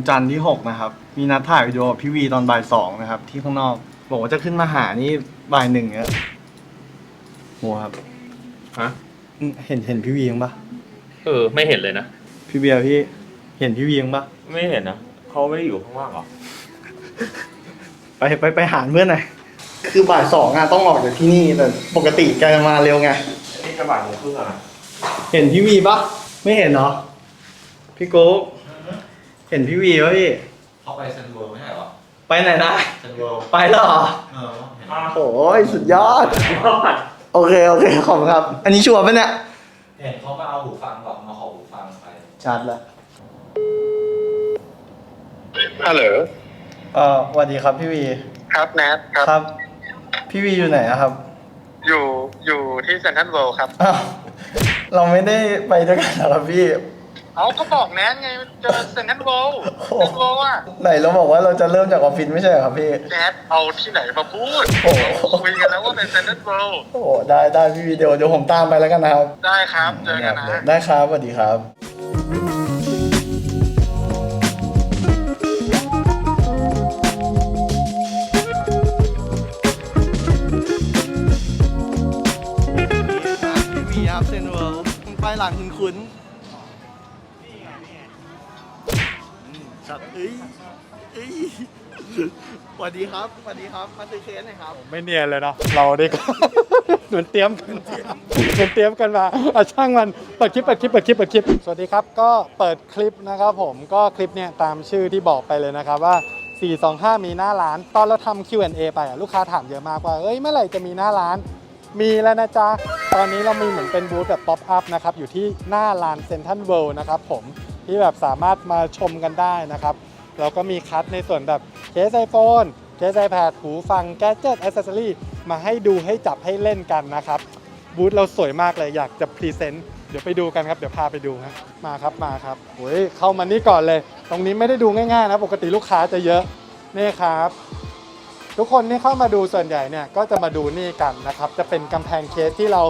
วันจันทร์ที่ 6 นะครับ มีนัดถ่ายวิดีโอกับพี่วีตอนบ่ายสองนะครับ ที่ข้างนอก บอกว่าจะขึ้นมาหานี่บ่ายหนึ่งเนี่ยโหครับฮะ อืมเห็นเห็นพี่วียังปะเออ ไม่เห็นเลยนะ พี่เบียร์พี่ เห็นพี่วียังปะไม่เห็นนะเขาไม่ได้อยู่ข้างล่างหรอ ไปไปไปหาเพื่อนหน่อยคือบ่ายสองอะต้องออกจากที่นี่แต่ปกติแกจะมาเร็วไง นี่จะบ่ายโมงครึ่งอะเห็นพี่วีปะไม่เห็นเนาะพี่โก้ เห็นพี่วีปะพี่ เขาไปเซนต์เวิร์ไม่ใช่เหรอไปไหนนะ เซนต์เวิร์ไปแล้วเหรอเออเห็นโอ้ยสุดยอดโอเค โอเค ขอบคุณครับ อันนี้ชัวร์ปะเนี่ย เห็นเขามาเอาหูฟังบอกมาขอหูฟังไปชัดแล้วฮัลโหลเอ่อสวัสดีครับพี่วี ครับแนทครับ ครับ พี่วีอยู่ไหนอะครับอยู่อยู่ที่เซนทรัลเวิลด์ครับอ้าวเราไม่ได้ไปด้วยกันเหรอครับพี่ เอาก็บอกแนทไงเจอเซนทรัลเวิลด์โอ้เซนทรัลเวิลด์อะไหนเราบอกว่าเราจะเริ่มจากออฟฟิศไม่ใช่เหรอครับพี่ แนทเอาที่ไหนมาพูดโอ้โห เราคุยกันแล้วว่าเป็นเซนทรัลเวิลด์โอ้โหได้ได้พี่วีเดี๋ยวเดี๋ยวผมตามไปแล้วกันนะครับ ได้ครับเจอกันนะ ได้ครับสวัสดีครับพี่วีครับเซนเวิลด์ไปหลังคุณคุ้น ชัดเอ้ยเอ้ยสวัสดีครับสวัสดีครับมาซื้อเคสหน่อยครับ ไม่เนียนเลยเนาะเราได้ก็เหมือนเตรียมกันเหมือนเตรียมกันมาอะช่างมันเปิดคลิปเปิดคลิปเปิดคลิปเปิดคลิปสวัสดีครับ ก็เปิดคลิปนะครับผมก็คลิปเนี่ยตามชื่อที่บอกไปเลยนะครับว่า 425 มีหน้าร้าน ตอนเราทำ Q&A ไปอะลูกค้าถามเยอะมากว่าเอ้ยเมื่อไหร่จะมีหน้าร้าน มีแล้วนะจ๊ะ ตอนนี้เรามีเหมือนเป็นบูธแบบป๊อปอัพนะครับ อยู่ที่หน้าร้านเซ็นทันเวิลด์นะครับผม ที่แบบสามารถมาชมกันได้นะครับเราก็มีคัดในส่วนแบบเคสไอโฟนเคสไอแพดหูฟังแกจิตอ c เซสซอรี่มาให้ดูให้จับให้เล่นกันนะครับบูธเราสวยมากเลยอยากจะพรีเซนต์เดี๋ยวไปดูกันครับเดี๋ยวพาไปดูครับมาครับมาครับโอ้ยเข้ามานี่ก่อนเลย ตรงนี้ไม่ได้ดูง่ายๆนะปกติลูกค้าจะเยอะนี่ครับ ทุกคนที่เข้ามาดูส่วนใหญ่เนี่ยก็จะมาดูนี่กันนะครับ จะเป็นกำแพงเคสที่เรา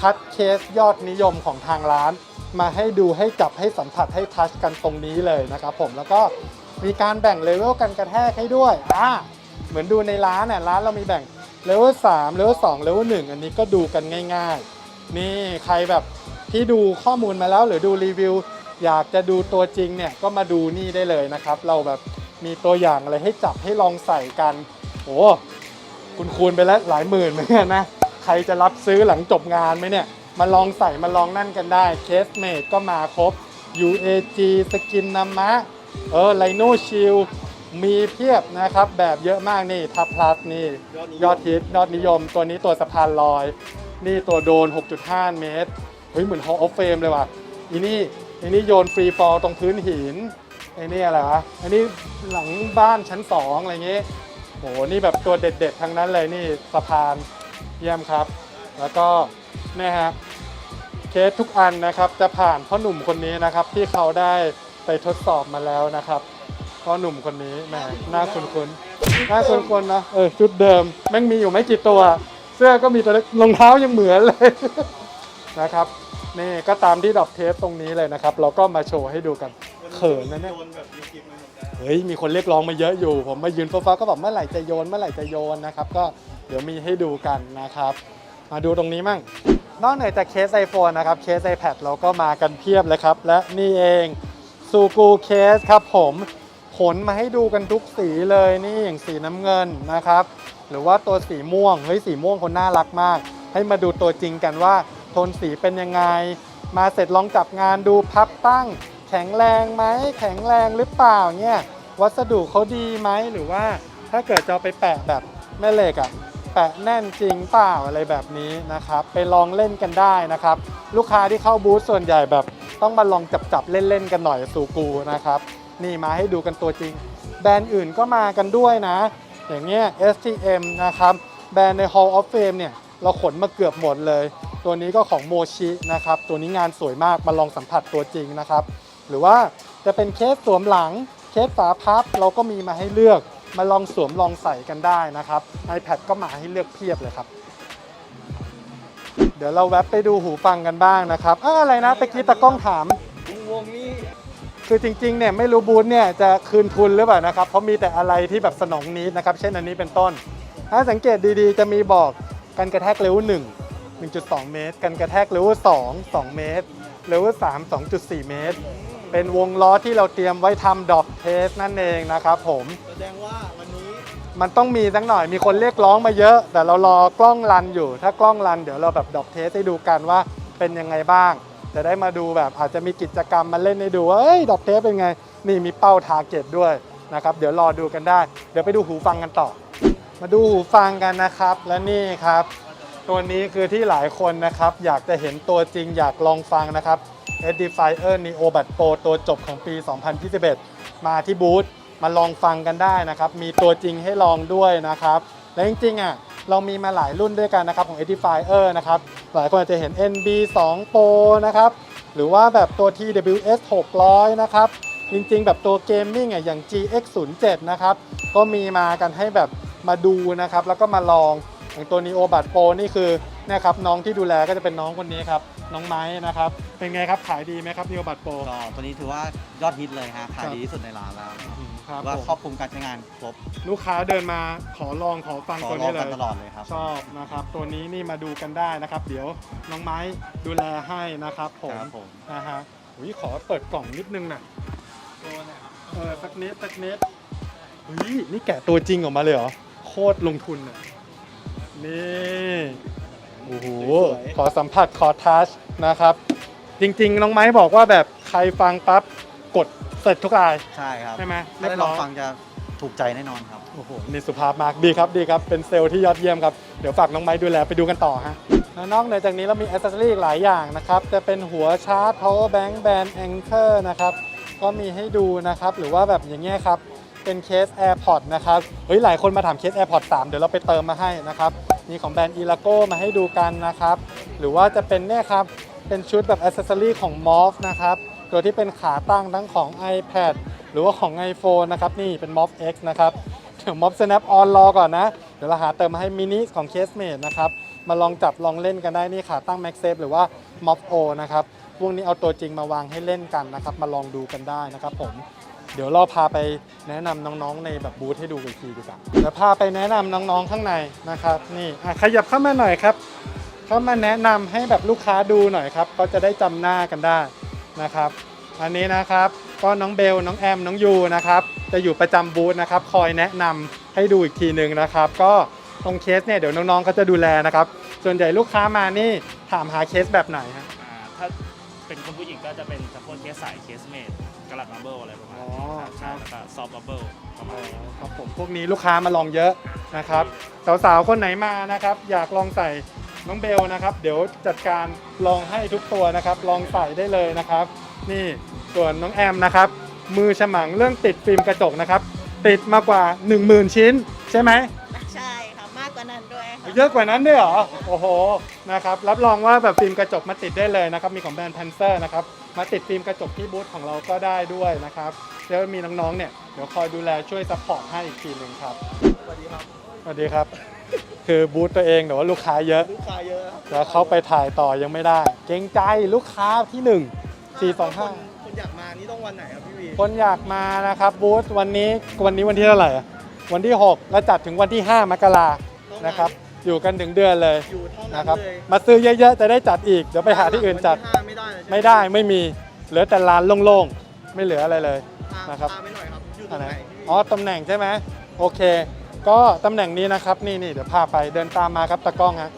คัดเคสยอดนิยมของทางร้าน มาให้ดูให้จับให้สัมผัสให้ทัชกันตรงนี้เลยนะครับผมแล้วก็มีการแบ่งเลเวลกันกระแทกให้ด้วยอ่าเหมือนดูในร้านน่ะร้านเรามีแบ่งเลเวล3เลเวล2เลเวล1อันนี้ก็ดูกันง่าย ๆ นี่ใครแบบที่ดูข้อมูลมาแล้วหรือดูรีวิว อยากจะดูตัวจริงเนี่ยก็มาดูนี่ได้เลยนะครับ เราแบบมีตัวอย่างอะไรให้จับให้ลองใส่กันโอ้คุณคูณไปแล้วหลายหมื่นเหมือนกันนะ ใครจะรับซื้อหลังจบงานไหมเนี่ย มาลองใส่มาลองนั่นกันได้เคสเมดก็มาครบ UAG สกินนามะเออไลโนชิลมีเพียบนะครับ แบบเยอะมากนี่ทับพลัสนี่ยอดฮิตยอดนิยม ตัวนี้ตัวสะพานลอย นี่ตัวโดน 6.5 เมตร เฮ้ย เหมือน Hall of Fame เลยว่ะอีนี่อีนี่โยนฟรีฟอลตรงพื้นหินไอ้นี่อะไรวะอันนี้หลังบ้านชั้น2อะไรเงี้ยโหนี่แบบตัวเด็ดๆ ทั้งนั้นเลยนี่สะพานเยี่ยมครับ แล้วก็ นี่ยฮะเคสทุกอันนะครับจะผ่านพ่อหนุ่มคนนี้นะครับ ที่เขาได้ไปทดสอบมาแล้วนะครับพ่อหนุ่มคนนี้แหมหน้าคุ้นๆหน้าคุ้นๆนะเออชุดเดิมแม่งมีอยู่ไม่กี่ตัว เสื้อก็มีตัวเล็กรองเท้ายังเหมือนเลยนะครับนี่ก็ตามที่ดอกเทสตรงนี้เลยนะครับ เราก็มาโชว์ให้ดูกันเขินนะเนี่ยเฮ้ยมีคนเรียกร้องมาเยอะอยู่ ผมมายืนฟ้าๆก็บอกเมื่อไหร่จะโยนเมื่อไหร่จะโยนนะครับ ก็เดี๋ยวมีให้ดูกันนะครับ มาดูตรงนี้มั่ง นอกเหนือจากเคส iPhone นะครับ เคส iPad เราก็มากันเพียบเลยครับ และนี่เองซูกูเคสครับผมขนมาให้ดูกันทุกสีเลยนี่อย่างสีน้ำเงินนะครับ หรือว่าตัวสีม่วงเฮ้ยสีม่วงคนน่ารักมาก ให้มาดูตัวจริงกันว่าโทนสีเป็นยังไง มาเสร็จลองจับงานดูพับตั้ง แข็งแรงไหมแข็งแรงหรือเปล่าเนี่ยวัสดุเขาดีไหมหรือว่าถ้าเกิดจะเอไปแปะแบบแม่เหล็กอะ แปะแน่นจริงเปล่าอะไรแบบนี้นะครับ ไปลองเล่นกันได้นะครับ ลูกค้าที่เข้าบูธส่วนใหญ่แบบต้องมาลองจับจับๆเล่นๆกันหน่อยสูกูนะครับ นี่มาให้ดูกันตัวจริง แบรนด์อื่นก็มากันด้วยนะ อย่างเงี้ย STM นะครับแบรนด์ใน Hall of Fame เนี่ยเราขนมาเกือบหมดเลย ตัวนี้ก็ของโมชินะครับ ตัวนี้งานสวยมากมาลองสัมผัสตัวจริงนะครับ หรือว่าจะเป็นเคสสวมหลังเคสฝาพับเราก็มีมาให้เลือก มาลองสวมลองใส่กันได้นะครับ iPad ก็มาให้เลือกเพียบเลยครับ เดี๋ยวเราแวบไปดูหูฟังกันบ้างนะครับอ้าอะไรนะตะกี้ตะกล้องถาม วงนี้คือจริงๆเนี่ยไม่รู้บูธเนี่ยจะคืนทุนหรือเปล่านะครับ เพราะมีแต่อะไรที่แบบสนองนี้นะครับ เช่นอันนี้เป็นต้น ถ้าสังเกตดีๆ จะมีบอกกันกระแทกเลเวล1 1.2 เมตร กันกระแทกเลเวล2 2 เมตรเลเวล3 2.4 เมตร เป็นวงล้อที่เราเตรียมไว้ทำดอกเทสนั่นเองนะครับผมแสดงว่าวันนี้มันต้องมีสักหน่อยมีคนเรียกร้องมาเยอะ แต่เรารอกล้องรันอยู่ ถ้ากล้องรันเดี๋ยวเราแบบดอกเทสให้ดูกันว่าเป็นยังไงบ้าง จะได้มาดูแบบอาจจะมีกิจกรรมมาเล่นให้ดูว่าเอ้ยดอกเทสเป็นไง นี่มีเป้าทาร์เก็ตด้วยนะครับเดี๋ยวรอดูกันได้ เดี๋ยวไปดูหูฟังกันต่อ มาดูหูฟังกันนะครับ และนี่ครับ ตัวนี้คือที่หลายคนนะครับ อยากจะเห็นตัวจริงอยากลองฟังนะครับ Edifier Neo Bud Pro ตัวจบของปี 2021 มาที่บูธมาลองฟังกันได้นะครับ มีตัวจริงให้ลองด้วยนะครับ และจริงๆอะเรามีมาหลายรุ่นด้วยกันนะครับของ Edifier นะครับ หลายคนอาจจะเห็น NB 2 Pro นะครับ หรือว่าแบบตัว TWS 600 นะครับ จริงๆ แบบตัวเกมมิ่งอะอย่าง GX 0 7 นะครับ ก็มีมากันให้แบบมาดูนะครับ แล้วก็มาลอง อย่างตัว Neo Bud Pro นี่คือเนะครับน้องที่ดูแลก็จะเป็นน้องคนนี้ครับน้องไม้นะครับเป็นไงครับขายดีไหมครับ Neo Bud Pro ก็ตัวนี้ถือว่ายอดฮิตเลยฮะขายดีที่สุดในร้านแล้วครับว่าผมครอบคลุมการใช้งานครบลูกค้าเดินมาขอลองขอฟังขอตัวลอนี้งเลกันยตลอดเลยครับชอบนะครับ ตัวนี้นี่มาดูกันได้นะครับ เดี๋ยวน้องไม้ดูแลให้นะครับผมครับผมนะฮะอุ้ยขอเปิดกล่องนิดนึงนะเออสักนิดสักนิดอุ้ยนี่แกะตัวจริงออกมาเลยเหรอโคตรลงทุนอะ นี่โอ้โหขอสัมผัสขอทัชนะครับ จริงๆ น้องไม้บอกว่าแบบใครฟังปั๊บกดเสร็จทุกรายใช่ครับใช่ไหมถ้าได้เรียบลร้องอยฟังจะถูกใจแน่นอนครับ โอ้โหนี่สุภาพมากดีครับดีครับ เป็นเซลล์ที่ยอดเยี่ยมครับ เดี๋ยวฝากน้องไม้ดูแลไปดูกันต่อฮะแล้วนอกเหนือจากนี้เรามีอ c เซ s ซอรี่อีกหลายอย่างนะครับ จะเป็นหัวชาร์จ power bank band anchor นะครับ ก็มีให้ดูนะครับ หรือว่าแบบอย่างเงี้ยครับ เป็นเคส AirPod นะครับ เฮ้ย หลายคนมาถามเคส AirPod 3เดี๋ยวเราไปเติมมาให้นะครับ มีของแบรนด์ e l a g o มาให้ดูกันนะครับ หรือว่าจะเป็นเนี่ยครับ เป็นชุดแบบอ c เซ s ซอรี่ของ m o f นะครับตัวที่เป็นขาตั้งทั้งของ iPad หรือว่าของ iPhone นะครับ นี่เป็น m o f X นะครับเดี๋ยว m o f Snap on รอก่อนนะ เดี๋ยวเราหาเติมมาให้มินิของ Casemate นะครับ มาลองจับลองเล่นกันได้นี่ขาตั้ง MagSafe หรือว่า m o f O นะครับพวกนี้เอาตัวจริงมาวางให้เล่นกันนะครับ มาลองดูกันได้นะครับผม เดี๋ยวเราพาไปแนะนำน้องๆในแบบบูธให้ดูอีกทีดีกว่าเดี๋ยวพาไปแนะนำน้องๆข้างในนะครับ นี่ขยับเข้ามาหน่อยครับ เข้ามาแนะนำให้แบบลูกค้าดูหน่อยครับ ก็จะได้จำหน้ากันได้นะครับ อันนี้นะครับก็น้องเบลน้องแอมน้องยูนะครับจะอยู่ประจำบูธนะครับ คอยแนะนำให้ดูอีกทีหนึ่งนะครับ ก็ตรงเคสเนี่ยเดี๋ยวน้องๆเขาจะดูแลนะครับ ส่วนใหญ่ลูกค้ามานี่ถามหาเคสแบบไหนฮะถ้าเป็นคนผู้หญิงก็จะเป็นสเฉพาะเคสสายเคสเมดกระลัดบับเบิลอะไรประมาณอ๋อนี้ครับ ครัใช่บแล้วก็ซอฟต์บับเบิลประมาณนี้ ครับผมพวกนี้ลูกค้ามาลองเยอะนะครับ สาวๆ คนไหนมานะครับ อยากลองใส่น้องเบลนะครับ เดี๋ยวจัดการลองให้ทุกตัวนะครับ ลองใส่ได้เลยนะครับ นี่ส่วนน้องแอมนะครับ มือฉมังเรื่องติดฟิล์มกระจกนะครับ ติดมากว่า 10,000 ชิ้น ใช่ไหม เยอะกว่านั้นด้วยเหรอ โอ้โห นะครับ รับรองว่าแบบฟิล์มกระจกมาติดได้เลยนะครับ มีของแบรนด์ Panzer นะครับ มาติดฟิล์มกระจกที่บูธของเราก็ได้ด้วยนะครับ แล้วมีน้องๆ เนี่ย เดี๋ยวคอยดูแลช่วยซัพพอร์ตให้อีกทีหนึ่งครับ สวัสดีครับ สวัสดีครับ คือบูธตัวเองแต่ว่าลูกค้าเยอะ ลูกค้าเยอะแล้วเขาไปถ่ายต่อยังไม่ได้ เกรงใจลูกค้าที่หนึ่งสี่สองห้าคนอยากมานี่ต้องวันไหนครับพี่วี คนอยากมานะครับบูธวันนี้ วันนี้วันที่เท่าไหร่อะวันที่ 6 แล้วจัดถึงวันที่ 5 มกรานะครับ อยู่กันถึงเดือนเลยอยู่เท่านั้นนะครับ เลยมาซื้อเยอะๆจะได้จัดอีก เดี๋ยวไปหาที่อื่นจัด วัที่ห้าไม่ได้เลยใช่หไม่ได้ไม่มี เหลือแต่ร้านโล่งๆ ไม่เหลืออะไรเลยพานะครับพาไปหน่อยครับอยู่ตอัรนงไหนไหนพี่วีอ๋อ ตำแหน่งใช่ไหมโอเค ก็ตำแหน่งนี้นะครับ นี่นี่เดี๋ยวพาไปเดินตามมาครับตะกล้องฮะ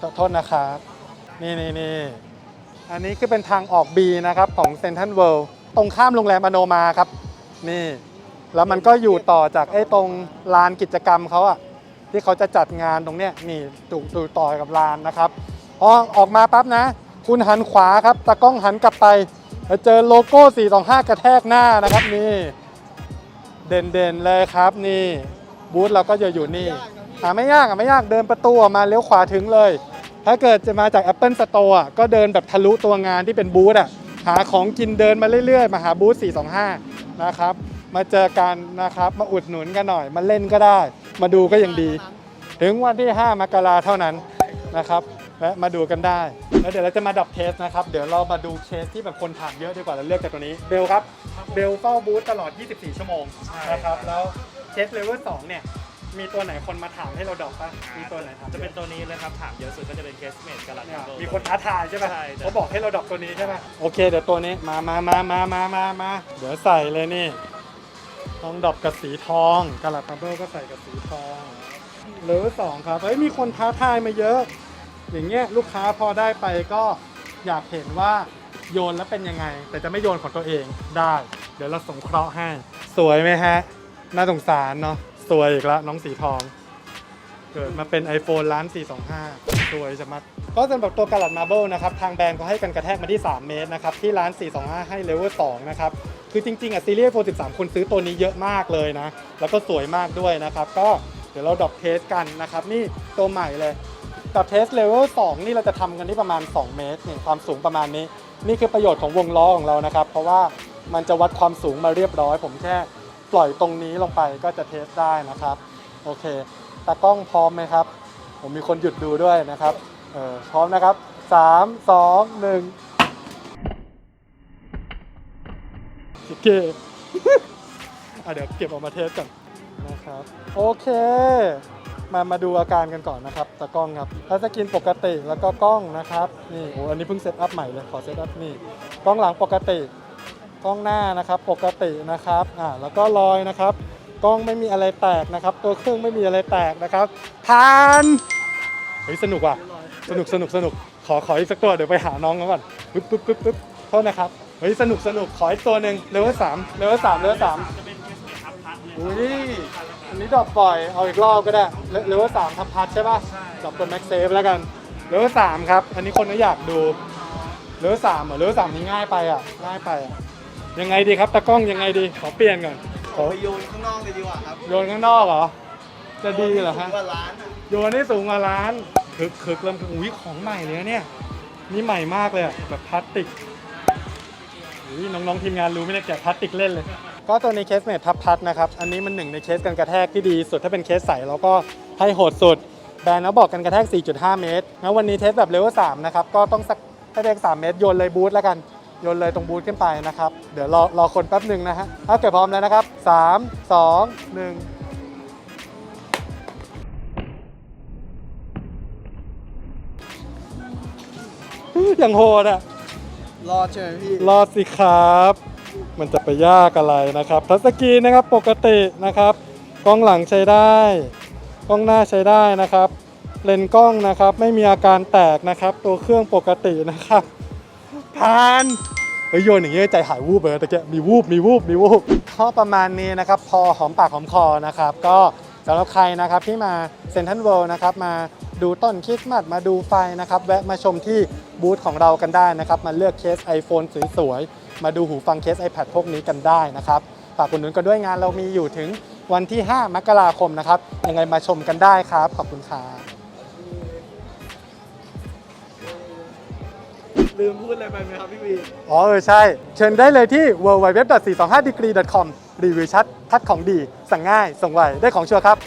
ขอโทษนะครับ นี่นี่นี่อันนี้คือเป็นทางออก B นะครับ ของเซนทันเวิลด์ตรงข้ามโรงแรมอโนมาครับ นี่ แล้วมันก็อยู่ต่อจากไอ้ตรงลานกิจกรรมเขาอะ ที่เขาจะจัดงานตรงเนี้ยนี่ตูตูต่อกับลานนะครับพอออกมาปั๊บนะ คุณหันขวาครับตากล้องหันกลับไปเจอโลโก้ 425 กระแทกหน้านะครับนี่เด่นๆเลยครับนี่บูธเราก็จะอยู่นี่หาไม่ยากอะไม่ยากเดินประตูมาเลี้ยวขวาถึงเลย ถ้าเกิดจะมาจาก Apple Store อะก็เดินแบบทะลุตัวงานที่เป็นบูธอะหาของกินเดินมาเรื่อยๆ มาหาบูธ425 นะครับ มาเจอกันนะครับ มาอุดหนุนกันหน่อย มาเล่นก็ได้ มาดูก็ยังดี ถึงวันที่ 5 มกราเท่านั้นนะครับและมาดูกันได้ แล้วเดี๋ยวเราจะมาดับเทสนะครับ เดี๋ยวเรามาดูเคสที่แบบคนถามเยอะดีกว่าเราเลือกจากตัวนี้ เบลครับ เบลเฝ้าบูธตลอด 24 ชั่วโมงนะครับ แล้วเคสเลเวล2เนี่ย มีตัวไหนคนมาถามให้เราดรอกป่ะมีตัวไหนถามจะเป็นตัวนี้เลยครับถามเยอะสุดก็จะเป็นเคสเมดกระลัดเนี่ยดับเบิลมีคนท้าทายใช่ไหมใช่เขาบอกให้เราดรอกตัวนี้ใช่ไหมโอเค เดี๋ยวตัวนี้ มามามามามามามาเดี๋ยวใส่เลยนี่ ต้องดรอปกับสีทองกระลัดดับเบิลก็ใส่กับสีทองเลเวลสองครับเฮ้ยมีคนท้าทายมาเยอะ อย่างเงี้ยลูกค้าพอได้ไปก็อยากเห็นว่าโยนแล้วเป็นยังไง แต่จะไม่โยนของตัวเองได้ เดี๋ยวเราสงเคราะห์ให้ สวยไหมฮะ น่าสงสารเนาะสวยอีกแล้วน้องสีทอง เกิดมาเป็น iPhone ล้าน425 สวยจะมัดก็สำหรับตัวกาลัดมาเบิลนะครับ ทางแบรนด์ก็ให้กันกระแทกมาที่ 3 เมตรนะครับ ที่ร้าน 425 ให้เลเวล2นะครับ คือจริงๆอะซีรีส์ iPhone 13 คนซื้อตัวนี้เยอะมากเลยนะ แล้วก็สวยมากด้วยนะครับ ก็เดี๋ยวเราดรอปเทสกันนะครับ นี่ตัวใหม่เลยกับเทสเลเวล2นี่เราจะทำกันที่ประมาณ 2 เมตรนี่ความสูงประมาณนี้ นี่คือประโยชน์ของวงล้อของเรานะครับ เพราะว่ามันจะวัดความสูงมาเรียบร้อย ผมแค่ปล่อยตรงนี้ลงไปก็จะเทสได้นะครับ โอเคตากล้องพร้อมไหมครับ ผมมีคนหยุดดูด้วยนะครับ เออพร้อมนะครับ 3 2 1 โอเคอะเดี๋ยวเก็บออกมาเทสก่อนนะครับโอเค มามาดูอาการกันก่อนนะครับตากล้องครับถ้าสกินปกติแล้วก็กล้องนะครับนี่โอ้อันนี้เพิ่งเซตอัพใหม่เลยขอเซตอัพนี่กล้องหลังปกติ กล้องหน้านะครับปกตินะครับอ่าแล้วก็รอยนะครับ กล้องไม่มีอะไรแตกนะครับ ตัวเครื่องไม่มีอะไรแตกนะครับผ่านเฮ้ยสนุกว่ะสนุกสนุกสนุกขอขออีกสักตัวเดี๋ยวไปหาน้องเขาก่อนปึ๊บปึ๊บปึ๊บปึ๊บโทษนะครับ เฮ้ยสนุกสนุกขออีกตัวหนึ่งเลเวลสามเลเวลสามเลเวลสามจะเป็นเคสเมดทับพัดเลยอุ้ยอันนี้ดรอปปล่อยเอาอีกรอบก็ได้เลเลเวลสามทับพัดใช่ป่ะดรอปตัวแม็กเซฟแล้วกันเลเวลสามครับอันนี้คนก็อยากดูเลเวลสามเหรอเลเวลสามนี่ง่ายไปอะง่ายไปอะยังไงดีครับตากล้องยังไงดีขอเปลี่ยนก่อนขอไปโยนข้างนอกเลยดีกว่าครับโยนข้างนอกเหรอจะดีเหรอฮะสูงกว่าล้านอะโยนให้สูงกว่าล้านคึกคึกเริ่มคึกอุ้ยของใหม่เลยนะเนี่ยนี่ใหม่มากเลยอะแบบพลาสติก อุ้ยน้องๆทีมงานรู้ไหมเนี่ยแกะพลาสติกเล่นเลย ก็ตัวในเคสเมททับพัดนะครับ อันนี้มันหนึ่งในเคสกันกระแทกที่ดีสุด ถ้าเป็นเคสใสเราก็ให้โหดสุด แบรนด์เขาบอกกันกระแทก 4.5 เมตรงั้นวันนี้เทสแบบเลเวล3นะครับ ก็ต้องสักถ้าเรียก3เมตรโยนเลยบูธแล้วกัน โยนเลยตรงบูธขึ้นไปนะครับ เดี๋ยวรอรอคนแป๊บหนึ่งนะฮะถ้าเกิดพร้อมแล้วนะครับ 3 2 1อย่างโหดอะ รอดใช่ไหมพี่ รอดสิครับ มันจะไปยากอะไรนะครับทัชสกรีนนะครับปกตินะครับ กล้องหลังใช้ได้ กล้องหน้าใช้ได้นะครับ เลนส์กล้องนะครับ ไม่มีอาการแตกนะครับ ตัวเครื่องปกตินะครับผ่านเฮ้ยโยนอย่างเงี้ยใจหายวูบเลยตะเกียมีวูบมีวูบมีวูบข้อประมาณนี้นะครับ พอหอมปากหอมคอนะครับ ก็ สำหรับใครนะครับที่มาเซนทันเวิลด์นะครับมาดูต้นคริสต์มาสมาดูไฟนะครับแวะมาชมที่บูธของเรากันได้นะครับ มาเลือกเคส iPhone สวยๆมาดูหูฟังเคส iPad พวกนี้กันได้นะครับฝากคุณนุนกันด้วยงานเรามีอยู่ถึงวันที่ 5 มกราคมนะครับยังไงมาชมกันได้ครับ ขอบคุณครับลืมพูดอะไรไปไหมครับพี่วี อ๋อเออใช่ เชิญได้เลยที่ www.425degree.com รีวิวชัด ทัดของดี สั่งง่าย ส่งไว ได้ของชัวร์ครับ